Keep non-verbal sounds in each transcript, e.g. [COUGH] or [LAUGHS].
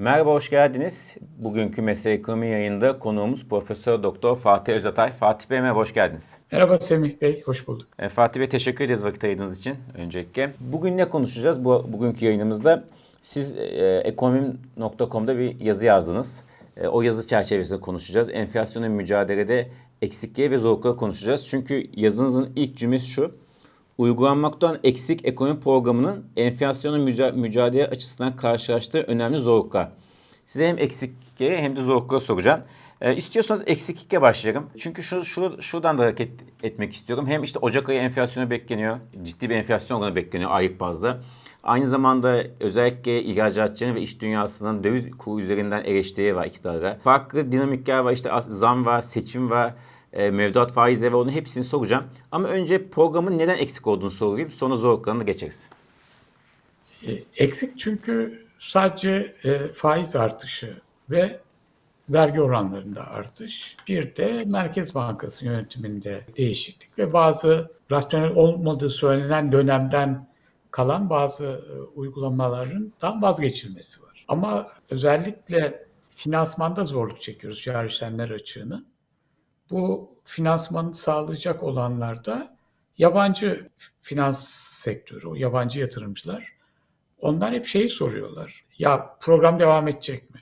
Merhaba, hoş geldiniz. Bugünkü Mesele Ekonomi yayında konuğumuz Profesör Doktor Fatih Özatay. Fatih Bey merhaba, hoş geldiniz. Merhaba Semih Bey, hoş bulduk. E, Fatih Bey teşekkür ederiz vakit ayırdığınız için öncelikle. Bugün ne konuşacağız bu bugünkü yayınımızda? Siz e, ekonomim.com'da bir yazı yazdınız. E, o yazı çerçevesinde konuşacağız. Enflasyonla mücadelede eksikliği ve zorlukları konuşacağız. Çünkü yazınızın ilk cümlesi şu. Uygulanmaktan eksik ekonomi programının enflasyonla müca- mücadele açısından karşılaştığı önemli zorluklar. Size hem eksikliğe hem de zorlukları soracağım. E, istiyorsanız eksiklikle başlayalım. Çünkü şu, şu, şuradan da hareket etmek istiyorum. Hem işte Ocak ayı enflasyonu bekleniyor. Ciddi bir enflasyon oranı bekleniyor aylık bazda. Aynı zamanda özellikle ihracatçının ve iş dünyasının döviz kuru üzerinden eleştiri var iktidara. Farklı dinamikler var. işte zam var, seçim var, e, mevduat faizleri var. Onun hepsini soracağım. Ama önce programın neden eksik olduğunu sorayım. Sonra zorluklarını geçeriz. E, Eksik çünkü sadece e, faiz artışı ve vergi oranlarında artış. Bir de Merkez Bankası yönetiminde değişiklik ve bazı rasyonel olmadığı söylenen dönemden kalan bazı e, uygulamalarından vazgeçilmesi var. Ama özellikle finansmanda zorluk çekiyoruz cari işlemler açığını. Bu finansmanı sağlayacak olanlarda yabancı finans sektörü, yabancı yatırımcılar onlar hep şeyi soruyorlar. Ya program devam edecek mi?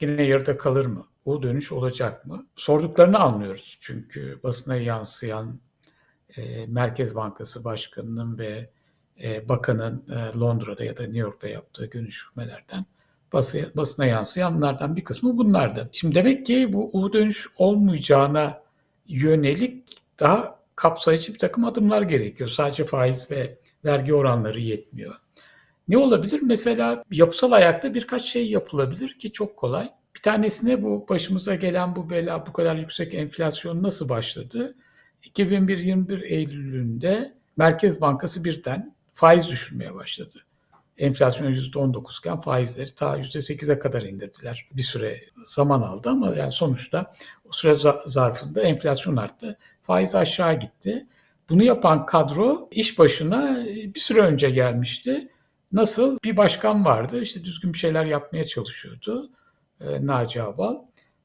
Yine yarıda kalır mı? U dönüş olacak mı? Sorduklarını anlıyoruz. Çünkü basına yansıyan e, Merkez Bankası Başkanı'nın ve e, Bakan'ın e, Londra'da ya da New York'ta yaptığı görüşmelerden bası, basına yansıyanlardan bir kısmı bunlardı. Şimdi demek ki bu U dönüş olmayacağına yönelik daha kapsayıcı bir takım adımlar gerekiyor. Sadece faiz ve vergi oranları yetmiyor. Ne olabilir? Mesela yapısal ayakta birkaç şey yapılabilir ki çok kolay. Bir tanesine bu başımıza gelen bu bela, bu kadar yüksek enflasyon nasıl başladı? 2021 Eylül'ünde Merkez Bankası birden faiz düşürmeye başladı. Enflasyon %19 iken faizleri ta %8'e kadar indirdiler. Bir süre zaman aldı ama yani sonuçta o süre zarfında enflasyon arttı. Faiz aşağı gitti. Bunu yapan kadro iş başına bir süre önce gelmişti. Nasıl? Bir başkan vardı. işte düzgün bir şeyler yapmaya çalışıyordu. E, Naci Abal.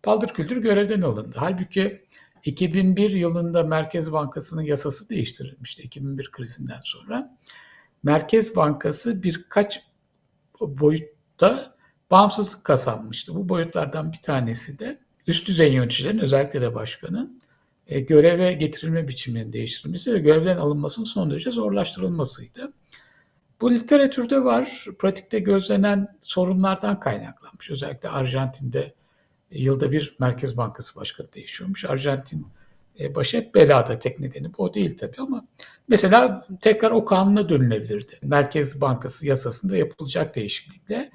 Paldır küldür görevden alındı. Halbuki 2001 yılında Merkez Bankası'nın yasası değiştirilmişti 2001 krizinden sonra. Merkez Bankası birkaç boyutta bağımsızlık kazanmıştı. Bu boyutlardan bir tanesi de üst düzey yöneticilerin özellikle de başkanın e, göreve getirilme biçiminin değiştirilmesi ve görevden alınmasının son derece zorlaştırılmasıydı. Bu literatürde var. Pratikte gözlenen sorunlardan kaynaklanmış. Özellikle Arjantin'de e, yılda bir Merkez Bankası Başkanı değişiyormuş. Arjantin e, başı hep belada tek nedeni bu değil tabii ama mesela tekrar o kanuna dönülebilirdi. Merkez Bankası yasasında yapılacak değişiklikle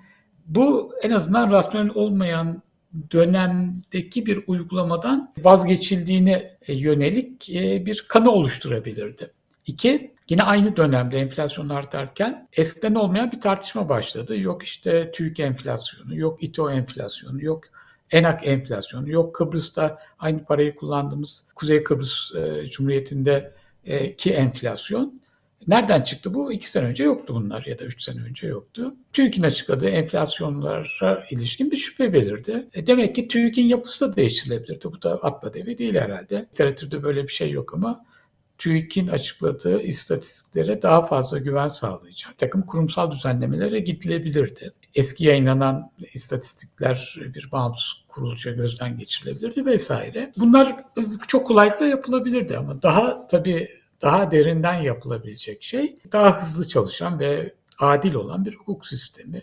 bu en azından rasyonel olmayan dönemdeki bir uygulamadan vazgeçildiğine yönelik e, bir kanı oluşturabilirdi. İki, yine aynı dönemde enflasyon artarken eskiden olmayan bir tartışma başladı. Yok işte TÜİK enflasyonu, yok İTO enflasyonu, yok ENAK enflasyonu, yok Kıbrıs'ta aynı parayı kullandığımız Kuzey Kıbrıs e, Cumhuriyeti'nde e, ki enflasyon. Nereden çıktı bu? İki sene önce yoktu bunlar ya da üç sene önce yoktu. TÜİK'in açıkladığı enflasyonlara ilişkin bir şüphe belirdi. E demek ki TÜİK'in yapısı da değiştirilebilirdi. Bu da atla devi değil herhalde. Literatürde böyle bir şey yok ama TÜİK'in açıkladığı istatistiklere daha fazla güven sağlayacak bir takım kurumsal düzenlemelere gidilebilirdi. Eski yayınlanan istatistikler bir bağımsız kurulca gözden geçirilebilirdi vesaire. Bunlar çok kolaylıkla yapılabilirdi ama daha tabii daha derinden yapılabilecek şey daha hızlı çalışan ve adil olan bir hukuk sistemi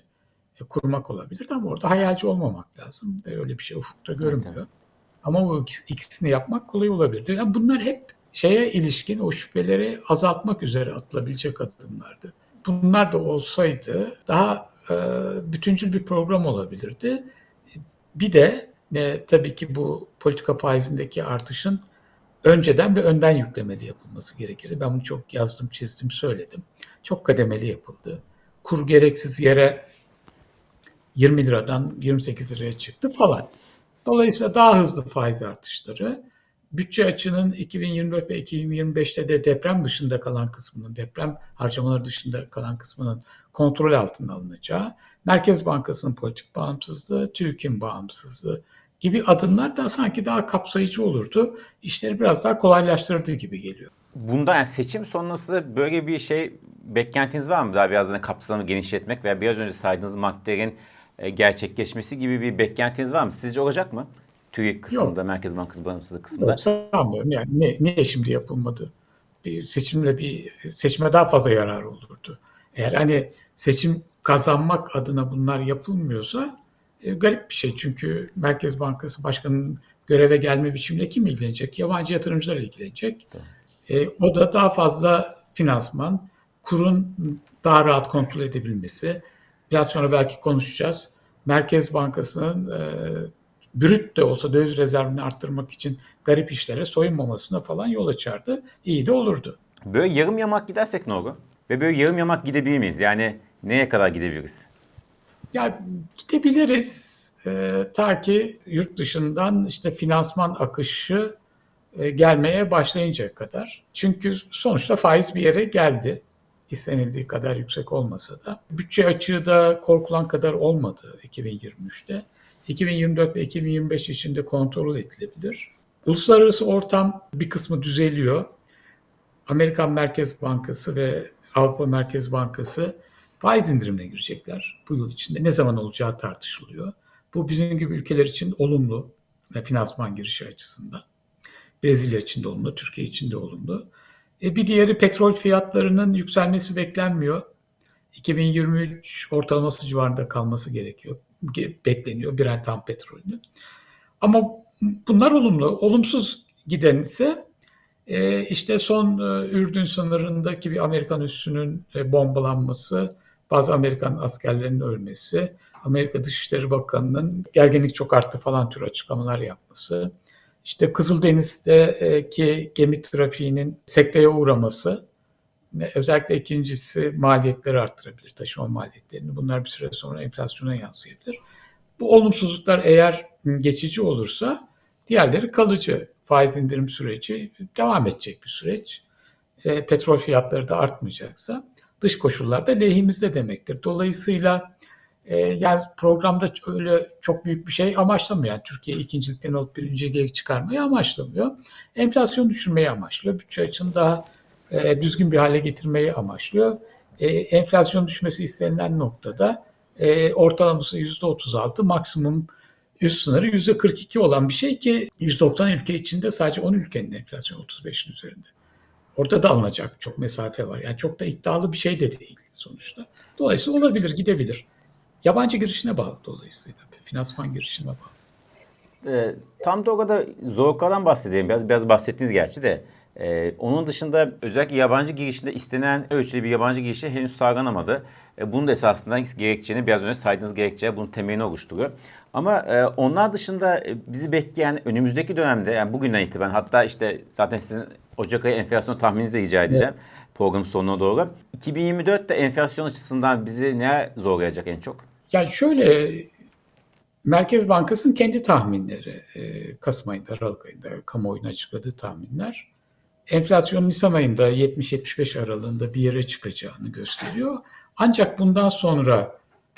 kurmak olabilirdi ama orada hayalci olmamak lazım. Öyle bir şey ufukta görünmüyor. Evet. Ama bu ikisini yapmak kolay olabilirdi. Yani bunlar hep şeye ilişkin o şüpheleri azaltmak üzere atılabilecek adımlardı. Bunlar da olsaydı daha e, bütüncül bir program olabilirdi. Bir de e, tabii ki bu politika faizindeki artışın önceden ve önden yüklemeli yapılması gerekirdi. Ben bunu çok yazdım, çizdim, söyledim. Çok kademeli yapıldı. Kur gereksiz yere 20 liradan 28 liraya çıktı falan. Dolayısıyla daha hızlı faiz artışları, bütçe açının 2024 ve 2025'te de deprem dışında kalan kısmının, deprem harcamaları dışında kalan kısmının kontrol altına alınacağı, Merkez Bankası'nın politik bağımsızlığı, TÜİK'in bağımsızlığı gibi adımlar da sanki daha kapsayıcı olurdu. İşleri biraz daha kolaylaştırdığı gibi geliyor. Bunda yani seçim sonrası böyle bir şey beklentiniz var mı? Daha biraz da kapsamı genişletmek veya biraz önce saydığınız maddelerin e, gerçekleşmesi gibi bir beklentiniz var mı? Sizce olacak mı? TÜİK kısmında, Yok. Merkez Bankası bağımsızlık kısmında. Yok, sanmıyorum. Yani ne, niye şimdi yapılmadı? Bir seçimle bir seçime daha fazla yarar olurdu. Eğer hani seçim kazanmak adına bunlar yapılmıyorsa e, garip bir şey. Çünkü Merkez Bankası Başkanı'nın göreve gelme biçiminde kim ilgilenecek? Yabancı yatırımcılar ilgilenecek. E, o da daha fazla finansman, kurun daha rahat kontrol edebilmesi. Biraz sonra belki konuşacağız. Merkez Bankası'nın e, brüt de olsa döviz rezervini arttırmak için garip işlere soyunmamasına falan yol açardı. İyi de olurdu. Böyle yarım yamak gidersek ne olur? Ve böyle yarım yamak gidebilir miyiz? Yani neye kadar gidebiliriz? Ya gidebiliriz e, ta ki yurt dışından işte finansman akışı e, gelmeye başlayıncaya kadar. Çünkü sonuçta faiz bir yere geldi. İstenildiği kadar yüksek olmasa da. Bütçe açığı da korkulan kadar olmadı 2023'te. 2024 ve 2025 içinde kontrol edilebilir. Uluslararası ortam bir kısmı düzeliyor. Amerikan Merkez Bankası ve Avrupa Merkez Bankası faiz indirimine girecekler bu yıl içinde. Ne zaman olacağı tartışılıyor. Bu bizim gibi ülkeler için olumlu finansman girişi açısından. Brezilya için de olumlu, Türkiye için de olumlu. E, bir diğeri petrol fiyatlarının yükselmesi beklenmiyor. 2023 ortalaması civarında kalması gerekiyor. Bekleniyor Brent tam petrolünün. Ama bunlar olumlu. Olumsuz giden ise e, işte son e, Ürdün sınırındaki bir Amerikan üssünün e, bombalanması, bazı Amerikan askerlerinin ölmesi, Amerika Dışişleri Bakanı'nın gerginlik çok arttı falan tür açıklamalar yapması, işte Kızıldeniz'deki gemi trafiğinin sekteye uğraması özellikle ikincisi maliyetleri arttırabilir, taşıma maliyetlerini. Bunlar bir süre sonra enflasyona yansıyabilir. Bu olumsuzluklar eğer geçici olursa diğerleri kalıcı. Faiz indirim süreci devam edecek bir süreç. E, petrol fiyatları da artmayacaksa dış koşullarda lehimizde demektir. Dolayısıyla e, yani programda öyle çok büyük bir şey amaçlamıyor. Yani Türkiye ikincilikten alıp birinciliğe çıkarmayı amaçlamıyor. Enflasyon düşürmeyi amaçlıyor. Bütçe açını daha e, düzgün bir hale getirmeyi amaçlıyor. E, enflasyon düşmesi istenilen noktada e, ortalaması %36, maksimum üst sınırı %42 olan bir şey ki 190 ülke içinde sadece 10 ülkenin enflasyon 35'in üzerinde. Orada da alınacak çok mesafe var. Yani çok da iddialı bir şey de değil sonuçta. Dolayısıyla olabilir, gidebilir. Yabancı girişine bağlı dolayısıyla. Finansman girişine bağlı. Ee, tam da o kadar zorluklardan bahsedeyim. Biraz biraz bahsettiniz gerçi de. Ee, onun dışında özellikle yabancı girişinde istenen ölçüde bir yabancı girişi henüz sağlanamadı. E, bunun da esasında gerekçeni biraz önce saydığınız gerekçe bunun temelini oluşturuyor. Ama e, onlar dışında e, bizi bekleyen önümüzdeki dönemde yani bugünden itibaren hatta işte zaten sizin Ocak ayı enflasyon tahmininizi de rica edeceğim program sonuna doğru. 2024'te enflasyon açısından bizi ne zorlayacak en çok? Yani şöyle Merkez Bankası'nın kendi tahminleri e, Kasım ayında, Aralık ayında kamuoyuna açıkladığı tahminler enflasyonun Nisan ayında 70-75 aralığında bir yere çıkacağını gösteriyor. Ancak bundan sonra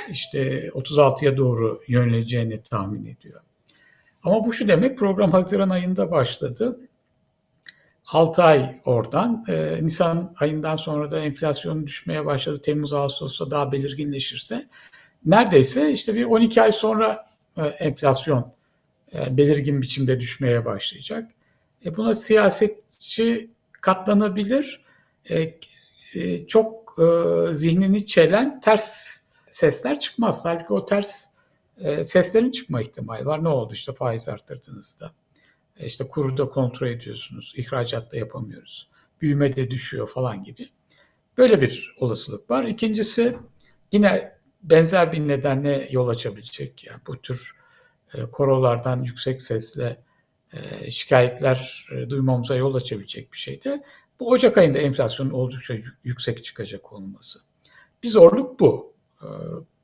işte 36'ya doğru yöneleceğini tahmin ediyor. Ama bu şu demek program Haziran ayında başladı. 6 ay oradan. E, Nisan ayından sonra da enflasyon düşmeye başladı. Temmuz Ağustos'ta daha belirginleşirse neredeyse işte bir 12 ay sonra e, enflasyon e, belirgin biçimde düşmeye başlayacak. E, buna siyasetçi katlanabilir. E, e, çok e, zihnini çelen ters sesler çıkmaz. Halbuki o ters e, seslerin çıkma ihtimali var. Ne oldu işte faiz arttırdığınızda? E, işte kuru da kontrol ediyorsunuz. ihracat da yapamıyoruz. Büyüme de düşüyor falan gibi. Böyle bir olasılık var. İkincisi yine benzer bir nedenle yol açabilecek. Yani bu tür e, korolardan yüksek sesle şikayetler e, duymamıza yol açabilecek bir şey de bu Ocak ayında enflasyonun oldukça yüksek çıkacak olması. Bir zorluk bu. E,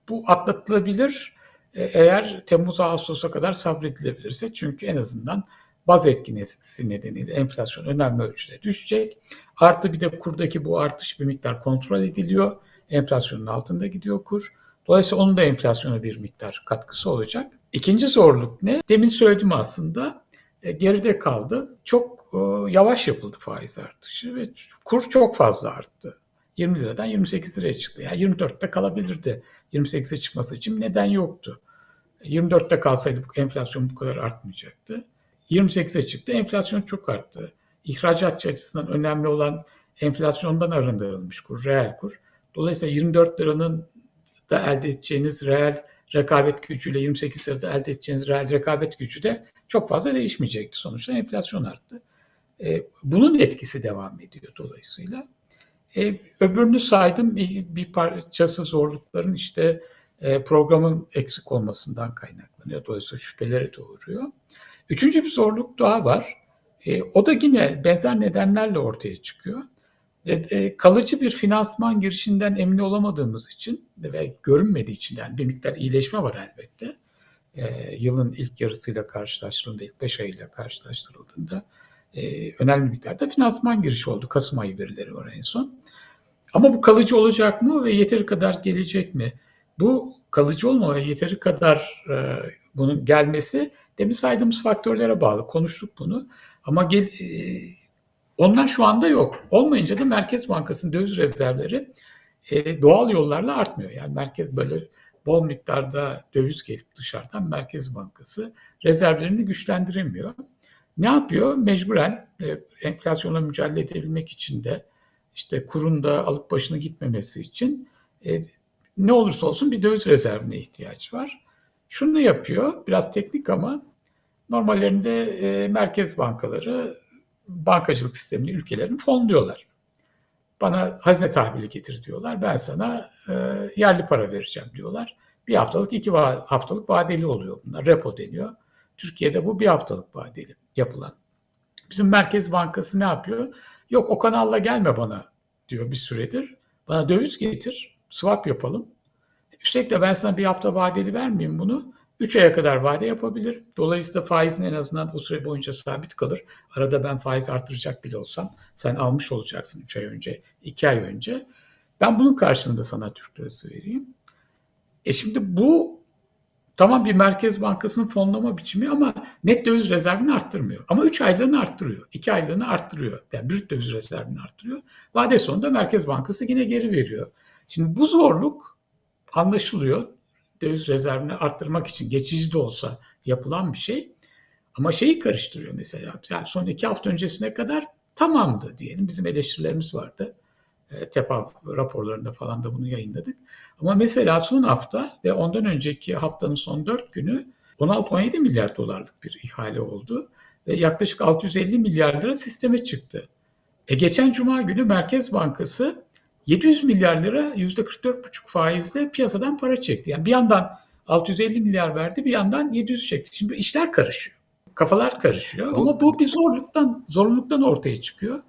bu atlatılabilir e, eğer Temmuz Ağustos'a kadar sabredilebilirse çünkü en azından baz etkisi nedeniyle enflasyon önemli ölçüde düşecek. Artı bir de kurdaki bu artış bir miktar kontrol ediliyor. Enflasyonun altında gidiyor kur. Dolayısıyla onun da enflasyona bir miktar katkısı olacak. İkinci zorluk ne? Demin söyledim aslında geride kaldı. Çok e, yavaş yapıldı faiz artışı ve kur çok fazla arttı. 20 liradan 28 liraya çıktı. Yani 24'te kalabilirdi. 28'e çıkması için neden yoktu. 24'te kalsaydı bu enflasyon bu kadar artmayacaktı. 28'e çıktı. Enflasyon çok arttı. İhracatçı açısından önemli olan enflasyondan arındırılmış kur, reel kur. Dolayısıyla 24 liranın da elde edeceğiniz reel rekabet gücüyle 28 lirada elde edeceğiniz reel rekabet gücü de çok fazla değişmeyecekti. Sonuçta enflasyon arttı. E, bunun etkisi devam ediyor dolayısıyla. E, öbürünü saydım bir, parçası zorlukların işte e, programın eksik olmasından kaynaklanıyor. Dolayısıyla şüpheleri doğuruyor. Üçüncü bir zorluk daha var. E, o da yine benzer nedenlerle ortaya çıkıyor. E, e, kalıcı bir finansman girişinden emin olamadığımız için ve görünmediği için yani bir miktar iyileşme var elbette. E, yılın ilk yarısıyla karşılaştırıldığında, ilk 5 ayıyla karşılaştırıldığında e, önemli miktarda finansman girişi oldu. Kasım ayı verileri var en son. Ama bu kalıcı olacak mı ve yeteri kadar gelecek mi? Bu kalıcı olma ve yeteri kadar e, bunun gelmesi demin saydığımız faktörlere bağlı. Konuştuk bunu. Ama gel, e, onlar şu anda yok. Olmayınca da Merkez Bankası'nın döviz rezervleri e, doğal yollarla artmıyor. Yani merkez böyle bol miktarda döviz gelip dışarıdan Merkez Bankası rezervlerini güçlendiremiyor. Ne yapıyor? Mecburen e, enflasyonla mücadele edebilmek için de işte kurun da alıp başına gitmemesi için e, ne olursa olsun bir döviz rezervine ihtiyaç var. Şunu yapıyor, biraz teknik ama normallerinde e, merkez bankaları bankacılık sistemini ülkelerin fonluyorlar. Bana hazine tahvili getir diyorlar. Ben sana e, yerli para vereceğim diyorlar. Bir haftalık, iki va- haftalık vadeli oluyor bunlar. Repo deniyor. Türkiye'de bu bir haftalık vadeli yapılan. Bizim Merkez Bankası ne yapıyor? Yok o kanalla gelme bana diyor bir süredir. Bana döviz getir, swap yapalım. Üstelik de ben sana bir hafta vadeli vermeyeyim bunu. 3 aya kadar vade yapabilirim. Dolayısıyla faizin en azından o süre boyunca sabit kalır. Arada ben faiz artıracak bile olsam sen almış olacaksın 3 ay önce, 2 ay önce. Ben bunun karşılığında sana Türk lirası vereyim. E şimdi bu tamam bir Merkez Bankası'nın fonlama biçimi ama net döviz rezervini arttırmıyor. Ama 3 aylığını arttırıyor. 2 aylığını arttırıyor. Yani brüt döviz rezervini arttırıyor. Vade sonunda Merkez Bankası yine geri veriyor. Şimdi bu zorluk anlaşılıyor. Döviz rezervini arttırmak için geçici de olsa yapılan bir şey. Ama şeyi karıştırıyor mesela. Yani son iki hafta öncesine kadar tamamdı diyelim. Bizim eleştirilerimiz vardı. E, TEPAV raporlarında falan da bunu yayınladık. Ama mesela son hafta ve ondan önceki haftanın son dört günü 16-17 milyar dolarlık bir ihale oldu. Ve yaklaşık 650 milyar lira sisteme çıktı. E geçen cuma günü Merkez Bankası 700 milyar lira %44,5 faizle piyasadan para çekti. Yani bir yandan 650 milyar verdi, bir yandan 700 çekti. Şimdi işler karışıyor. Kafalar karışıyor. Ama bu bir zorluktan, zorunluluktan ortaya çıkıyor.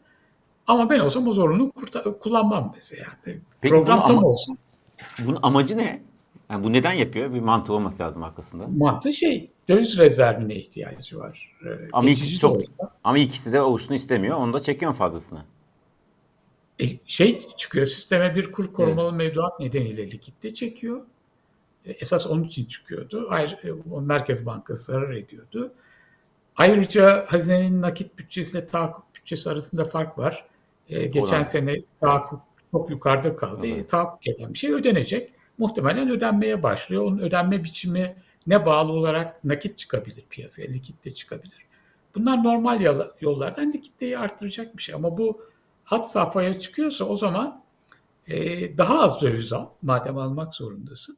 Ama ben olsam o zorunluluğu kullanmam mesela. Yani Peki program tam ama- olsa Bunun amacı ne? Yani bu neden yapıyor? Bir mantığı olması lazım arkasında. mantığı şey döviz rezervine ihtiyacı var. Ee, Ama geçici ikisi de çok ama ikisi de oluşunu istemiyor. Onu da çekiyor fazlasını. E, şey çıkıyor sisteme bir kur korumalı mevduat nedeniyle likitte çekiyor. E, esas onun için çıkıyordu. Ayrı, e, Merkez Bankası zarar ediyordu. Ayrıca hazinenin nakit bütçesiyle tahakkuk bütçesi arasında fark var. E, geçen Oran. sene tahakkuk çok yukarıda kaldı. E, tahakkuk eden bir şey ödenecek. Muhtemelen ödenmeye başlıyor. Onun ödenme biçimi ne bağlı olarak nakit çıkabilir piyasaya, likitte çıkabilir. Bunlar normal yolla- yollardan likiditeyi artıracak bir şey. Ama bu hat safhaya çıkıyorsa o zaman e, daha az döviz al madem almak zorundasın.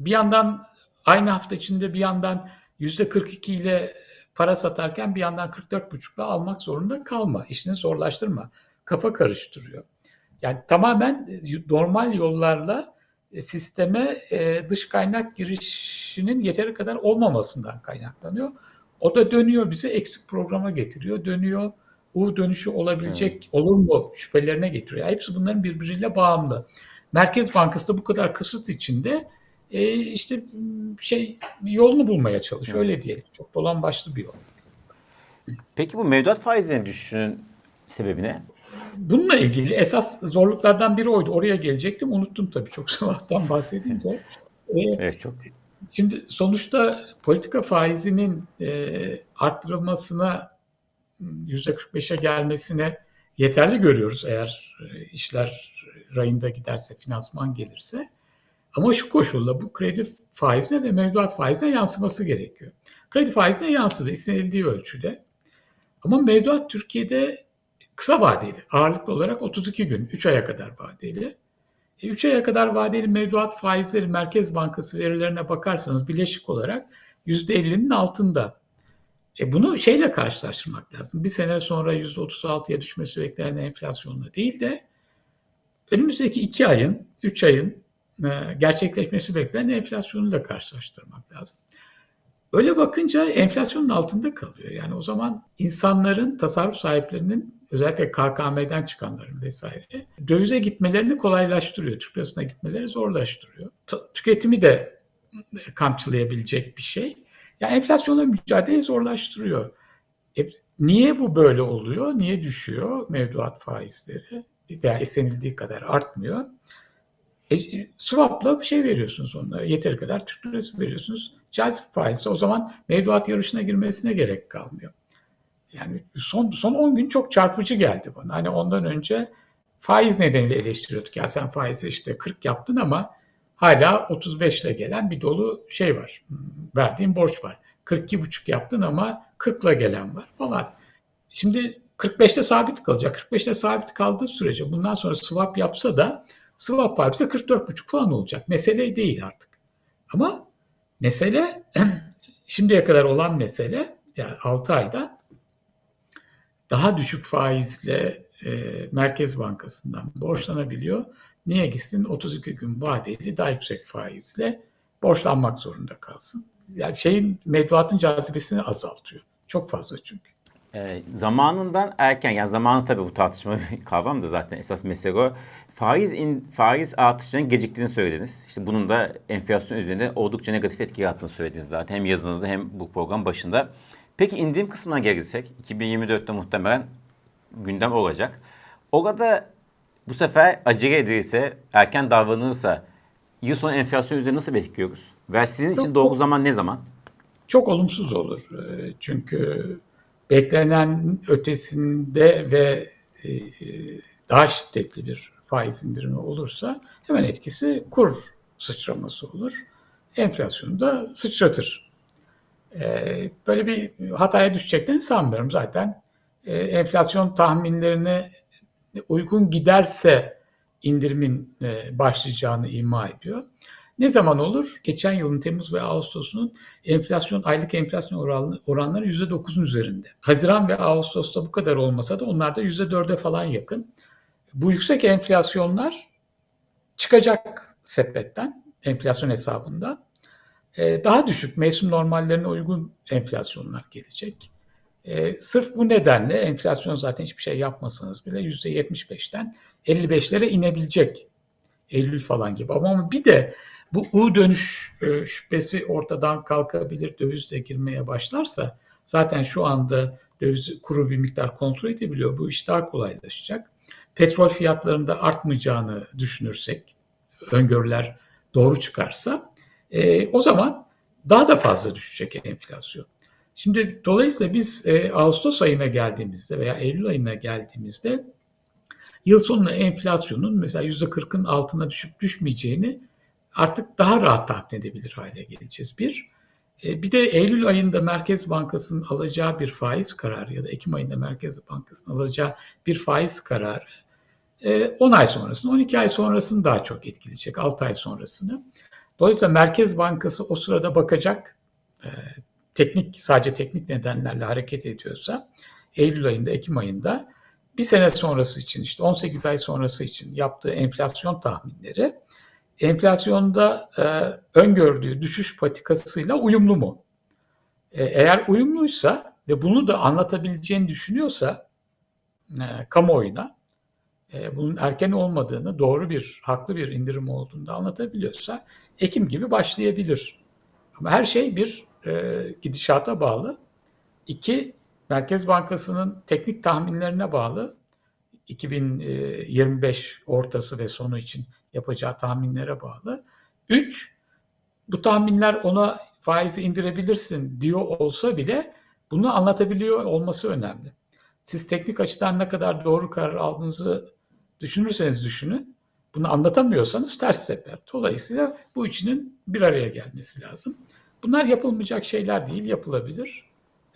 Bir yandan aynı hafta içinde bir yandan yüzde 42 ile para satarken bir yandan 44,5'la almak zorunda kalma. İşini zorlaştırma. Kafa karıştırıyor. Yani tamamen e, normal yollarla e, sisteme e, dış kaynak girişinin yeteri kadar olmamasından kaynaklanıyor. O da dönüyor bize eksik programa getiriyor. Dönüyor U dönüşü olabilecek olur mu şüphelerine getiriyor. Hepsi bunların birbiriyle bağımlı. Merkez Bankası da bu kadar kısıt içinde e, işte m, şey yolunu bulmaya çalışıyor öyle diyelim. Çok dolan başlı bir yol. Peki bu mevduat faizinin düşüşünün sebebi ne? Bununla ilgili esas zorluklardan biri oydu. Oraya gelecektim. Unuttum tabii çok [LAUGHS] sabahtan bahsedince. Ee, Evet çok. Şimdi sonuçta politika faizinin e, arttırılmasına %45'e gelmesine yeterli görüyoruz eğer e, işler rayında giderse, finansman gelirse. Ama şu koşulla bu kredi faizine ve mevduat faizine yansıması gerekiyor. Kredi faizine yansıdı istenildiği ölçüde. Ama mevduat Türkiye'de kısa vadeli, ağırlıklı olarak 32 gün, 3 aya kadar vadeli. E, 3 aya kadar vadeli mevduat faizleri Merkez Bankası verilerine bakarsanız bileşik olarak %50'nin altında. E bunu şeyle karşılaştırmak lazım. Bir sene sonra %36'ya düşmesi beklenen enflasyonla değil de önümüzdeki 2 ayın, 3 ayın e, gerçekleşmesi beklenen enflasyonuyla karşılaştırmak lazım. Öyle bakınca enflasyonun altında kalıyor. Yani o zaman insanların, tasarruf sahiplerinin özellikle KKM'den çıkanların vesaire dövize gitmelerini kolaylaştırıyor. Türk lirasına gitmeleri zorlaştırıyor. T- tüketimi de kamçılayabilecek bir şey. Yani enflasyonla mücadele zorlaştırıyor. E, niye bu böyle oluyor? Niye düşüyor mevduat faizleri? Veya istenildiği kadar artmıyor. E, swap'la bir şey veriyorsunuz onlara. Yeteri kadar Türk lirası veriyorsunuz. Cazip faizse o zaman mevduat yarışına girmesine gerek kalmıyor. Yani son son 10 gün çok çarpıcı geldi bana. Hani ondan önce faiz nedeniyle eleştiriyorduk. Ya sen faizi işte 40 yaptın ama hala 35 ile gelen bir dolu şey var. Verdiğin borç var. 42,5 yaptın ama 40 ile gelen var falan. Şimdi 45'te sabit kalacak. 45'te sabit kaldığı sürece bundan sonra swap yapsa da swap faizse 44,5 falan olacak. Mesele değil artık. Ama mesele [CLEARS THROAT] şimdiye kadar olan mesele yani 6 ayda daha düşük faizle e, Merkez Bankası'ndan borçlanabiliyor. Niye gitsin 32 gün vadeli daha yüksek faizle borçlanmak zorunda kalsın. Yani şeyin mevduatın cazibesini azaltıyor. Çok fazla çünkü. E, zamanından erken yani zamanı tabii bu tartışma bir [LAUGHS] kavram da zaten esas mesele o. Faiz in, faiz artışının geciktiğini söylediniz. İşte bunun da enflasyon üzerinde oldukça negatif etki yarattığını söylediniz zaten hem yazınızda hem bu program başında. Peki indiğim kısmına gelirsek 2024'te muhtemelen gündem olacak. Orada bu sefer acele edilirse, erken davranılırsa yıl sonu enflasyon üzerinde nasıl bekliyoruz? Ve sizin için Çok- doğru zaman ne zaman? Çok olumsuz olur. E, Çünkü beklenen ötesinde ve e, e, daha şiddetli bir faiz indirimi olursa hemen etkisi kur sıçraması olur. Enflasyonu da sıçratır. E, Böyle bir hataya düşeceklerini sanmıyorum zaten. E, Enflasyon tahminlerine uygun giderse indirimin e, başlayacağını ima ediyor. Ne zaman olur? Geçen yılın Temmuz ve Ağustos'unun enflasyon aylık enflasyon oranları %9'un üzerinde. Haziran ve Ağustos'ta bu kadar olmasa da onlar da %4'e falan yakın. Bu yüksek enflasyonlar çıkacak sepetten, enflasyon hesabında. Ee, daha düşük mevsim normallerine uygun enflasyonlar gelecek. Ee, sırf bu nedenle enflasyon zaten hiçbir şey yapmasanız bile %75'ten 55'lere inebilecek. Eylül falan gibi. Ama bir de bu U dönüş e, şüphesi ortadan kalkabilir, döviz de girmeye başlarsa zaten şu anda döviz kuru bir miktar kontrol edebiliyor. Bu iş daha kolaylaşacak. Petrol fiyatlarında artmayacağını düşünürsek, öngörüler doğru çıkarsa e, o zaman daha da fazla düşecek enflasyon. Şimdi dolayısıyla biz e, Ağustos ayına geldiğimizde veya Eylül ayına geldiğimizde yıl sonunda enflasyonun mesela %40'ın altına düşüp düşmeyeceğini artık daha rahat tahmin edebilir hale geleceğiz. Bir, e, bir de Eylül ayında Merkez Bankası'nın alacağı bir faiz kararı ya da Ekim ayında Merkez Bankası'nın alacağı bir faiz kararı e, 10 ay sonrasını, 12 ay sonrasını daha çok etkileyecek, 6 ay sonrasını. Dolayısıyla Merkez Bankası o sırada bakacak, e, teknik sadece teknik nedenlerle hareket ediyorsa Eylül ayında, Ekim ayında bir sene sonrası için işte 18 ay sonrası için yaptığı enflasyon tahminleri enflasyonda e, öngördüğü düşüş patikasıyla uyumlu mu? E, eğer uyumluysa ve bunu da anlatabileceğini düşünüyorsa e, kamuoyuna e, bunun erken olmadığını, doğru bir, haklı bir indirim olduğunu da anlatabiliyorsa Ekim gibi başlayabilir. Ama her şey bir e, gidişata bağlı. İki, Merkez Bankası'nın teknik tahminlerine bağlı 2025 ortası ve sonu için yapacağı tahminlere bağlı. 3. Bu tahminler ona faizi indirebilirsin diyor olsa bile bunu anlatabiliyor olması önemli. Siz teknik açıdan ne kadar doğru karar aldığınızı düşünürseniz düşünün. Bunu anlatamıyorsanız ters teper. Dolayısıyla bu üçünün bir araya gelmesi lazım. Bunlar yapılmayacak şeyler değil, yapılabilir.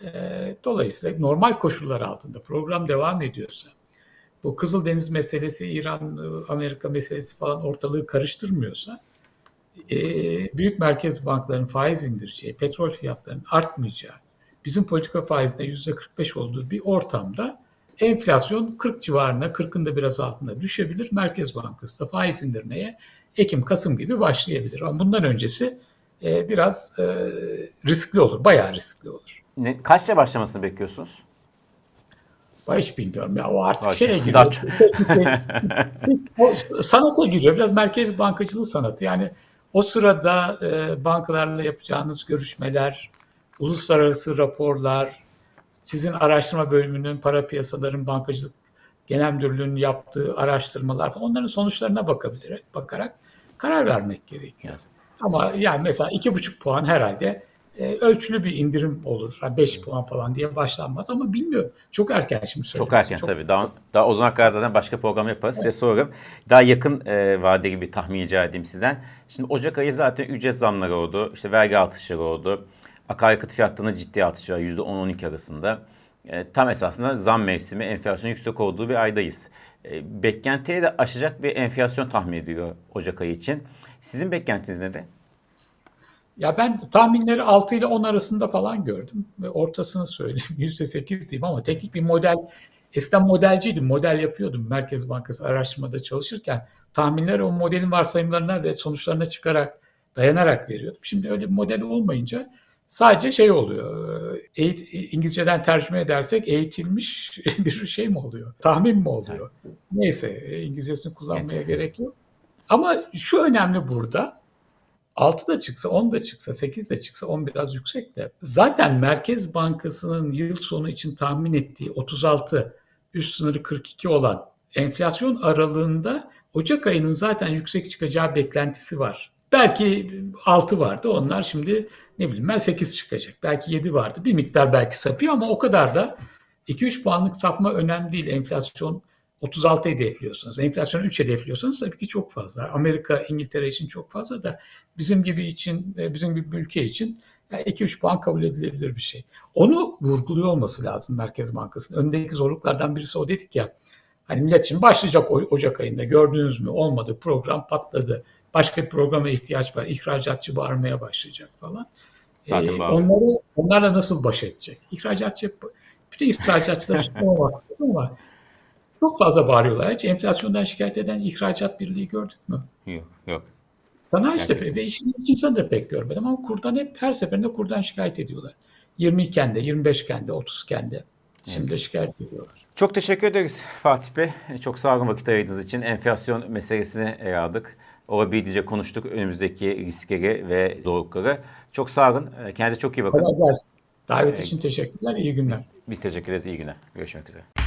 Ee, Dolayısıyla normal koşullar altında program devam ediyorsa, bu Kızıldeniz meselesi, İran, Amerika meselesi falan ortalığı karıştırmıyorsa, e, büyük merkez bankalarının faiz indireceği, petrol fiyatlarının artmayacağı, bizim politika faizinde %45 olduğu bir ortamda enflasyon 40 civarına, 40'ın da biraz altında düşebilir. Merkez Bankası da faiz indirmeye Ekim, Kasım gibi başlayabilir. Ama bundan öncesi e, biraz e, riskli olur, bayağı riskli olur. Ne, kaçta başlamasını bekliyorsunuz? Hiç bilmiyorum ya o artık Bak, şeye giriyor. [LAUGHS] sanata giriyor. Biraz merkez bankacılığı sanatı. Yani o sırada e, bankalarla yapacağınız görüşmeler, uluslararası raporlar, sizin araştırma bölümünün, para piyasaların, bankacılık genel müdürlüğünün yaptığı araştırmalar falan onların sonuçlarına bakabilir, bakarak karar vermek gerekiyor. Evet. Ama yani mesela iki buçuk puan herhalde e, ölçülü bir indirim olur. Yani 5 puan falan diye başlanmaz ama bilmiyorum. Çok erken şimdi Çok söylemesi. erken tabii. Daha, daha o zamana kadar zaten başka program yaparız. Size sorarım. Daha yakın e, vade gibi tahmin rica edeyim sizden. Şimdi Ocak ayı zaten ücret zamları oldu. İşte vergi artışları oldu. Akaryakıt fiyatlarında ciddi artış var. %10-12 arasında. E, tam esasında zam mevsimi, enflasyon yüksek olduğu bir aydayız. E, beklentiyi de aşacak bir enflasyon tahmin ediliyor Ocak ayı için. Sizin beklentiniz ne de? Ya ben tahminleri 6 ile 10 arasında falan gördüm. Ve ortasını söyleyeyim. [LAUGHS] %8 diyeyim ama teknik bir model. Eskiden modelciydim. Model yapıyordum Merkez Bankası araştırmada çalışırken. Tahminleri o modelin varsayımlarına ve sonuçlarına çıkarak, dayanarak veriyordum. Şimdi öyle bir model olmayınca sadece şey oluyor. Eğit, İngilizceden tercüme edersek eğitilmiş [LAUGHS] bir şey mi oluyor? Tahmin mi oluyor? Neyse İngilizcesini kullanmaya gerek yok. Ama şu önemli burada. 6 da çıksa, 10 da çıksa, 8 de çıksa 10 biraz yüksek de. Zaten Merkez Bankası'nın yıl sonu için tahmin ettiği 36, üst sınırı 42 olan enflasyon aralığında Ocak ayının zaten yüksek çıkacağı beklentisi var. Belki 6 vardı onlar şimdi ne bileyim ben 8 çıkacak. Belki 7 vardı bir miktar belki sapıyor ama o kadar da 2-3 puanlık sapma önemli değil. Enflasyon 36 hedefliyorsanız, enflasyonu 3 hedefliyorsanız tabii ki çok fazla. Amerika, İngiltere için çok fazla da bizim gibi için, e, bizim gibi bir ülke için 2-3 puan kabul edilebilir bir şey. Onu vurguluyor olması lazım Merkez Bankası'nın. Öndeki zorluklardan birisi o dedik ya. Hani millet şimdi başlayacak Ocak ayında gördünüz mü olmadı program patladı. Başka bir programa ihtiyaç var. İhracatçı bağırmaya başlayacak falan. Zaten Ee, onları, onlarla nasıl baş edecek? İhracatçı, bir de ihracatçılar [LAUGHS] ama çok fazla bağırıyorlar. Hiç enflasyondan şikayet eden ihracat birliği gördük mü? Yok, yok. Sanayi işte Gerçekten. ve işin da pek görmedim ama kurdan hep her seferinde kurdan şikayet ediyorlar. 22 kende, 25 kende, 30 kende. Şimdi de şikayet ediyorlar. Çok teşekkür ederiz Fatih Bey. Çok sağ olun vakit ayırdığınız için. Enflasyon meselesini ele aldık. Olabildiğince konuştuk önümüzdeki riskleri ve zorlukları. Çok sağ olun. Kendinize çok iyi bakın. Davet için teşekkürler. İyi günler. Biz teşekkür ederiz. İyi günler. Görüşmek üzere.